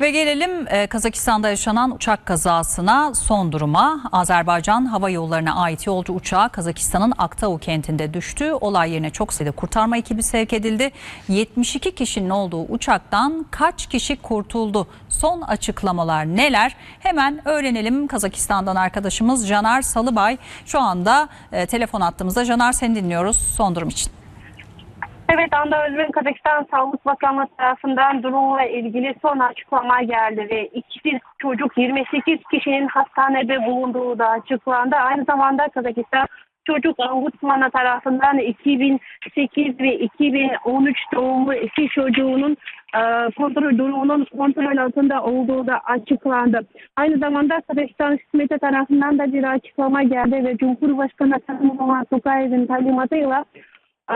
Ve gelelim e, Kazakistan'da yaşanan uçak kazasına son duruma. Azerbaycan Hava Yolları'na ait yolcu uçağı Kazakistan'ın Aktau kentinde düştü. Olay yerine çok sayıda kurtarma ekibi sevk edildi. 72 kişinin olduğu uçaktan kaç kişi kurtuldu? Son açıklamalar neler? Hemen öğrenelim. Kazakistan'dan arkadaşımız Caner Salıbay şu anda e, telefon attığımızda. Caner seni dinliyoruz son durum için. Evet Anda Özbek Kazakistan Sağlık Bakanlığı tarafından durumla ilgili son açıklama geldi ve iki çocuk 28 kişinin hastanede bulunduğu da açıklandı. Aynı zamanda Kazakistan Çocuk Ombudsmanı tarafından 2008 ve 2013 doğumlu iki çocuğunun e, kontrol durumunun kontrol altında olduğu da açıklandı. Aynı zamanda Kazakistan hükümeti tarafından da bir açıklama geldi ve Cumhurbaşkanı Kasım Tokayev'in talimatıyla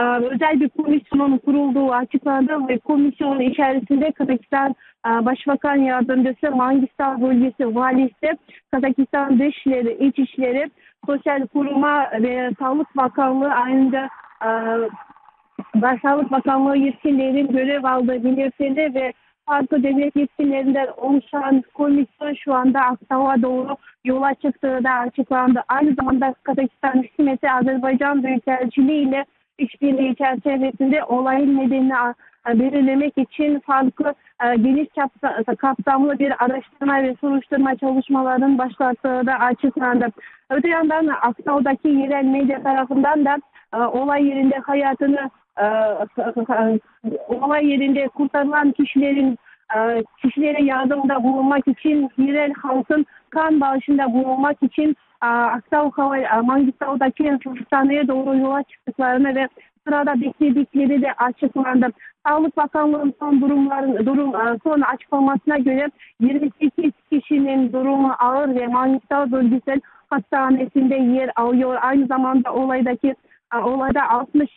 özel bir komisyonun kurulduğu açıklandı ve komisyonun içerisinde Kazakistan e, Başbakan Yardımcısı, Mangistan Bölgesi Valisi, Kazakistan Dışişleri, İçişleri, Sosyal Koruma ve Sağlık Bakanlığı ayrıca e, Sağlık Bakanlığı yetkililerinin görev aldığı belirtildi ve farklı devlet yetkililerinden oluşan komisyon şu anda Aktav'a doğru yola çıktığı da açıklandı. Aynı zamanda Kazakistan hükümeti Azerbaycan Büyükelçiliği ile işbirliği çerçevesinde olayın nedenini belirlemek için farklı e, geniş kapsa- kapsamlı bir araştırma ve soruşturma çalışmalarının başlattığı da açıklandı. Öte yandan Aktau'daki yerel medya tarafından da e, olay yerinde hayatını e, olay yerinde kurtarılan kişilerin kişilere yardımda bulunmak için yerel halkın kan bağışında bulunmak için e, Aktau Hava e, Mangistau'daki hastaneye doğru yola çıktıklarını ve sırada bekledikleri de açıklandı. Sağlık Bakanlığı'nın son durumların durum e, son açıklamasına göre 28 kişinin durumu ağır ve Mangistau bölgesel hastanesinde yer alıyor. Aynı zamanda olaydaki olayda 60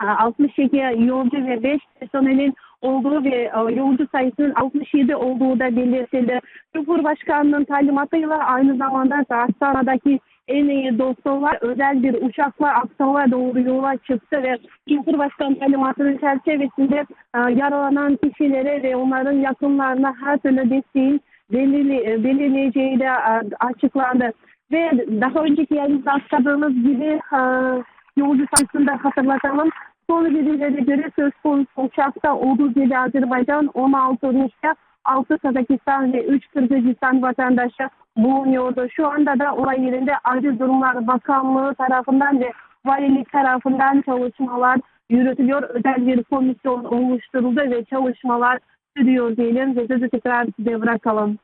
62 yolcu ve 5 personelin olduğu ve e, yolcu sayısının 67 olduğu da belirtildi. Cumhurbaşkanının talimatıyla aynı zamanda hastanedeki en iyi doktorlar özel bir uçakla Aksav'a doğru yola çıktı ve Cumhurbaşkanı talimatının çerçevesinde e, yaralanan kişilere ve onların yakınlarına her türlü desteğin belirli, belirleyeceği de e, açıklandı. Ve daha önceki yayınımızda aktarduğımız gibi e, yolcu sayısında hatırlatalım. Son verilere göre söz konusu uçakta 37 Azerbaycan, 16 Rusya, 6 Kazakistan ve 3 Kırgızistan vatandaşı bulunuyordu. Şu anda da olay yerinde Acil Durumlar Bakanlığı tarafından ve valilik tarafından çalışmalar yürütülüyor. Özel bir komisyon oluşturuldu ve çalışmalar sürüyor diyelim ve sözü tekrar size bırakalım.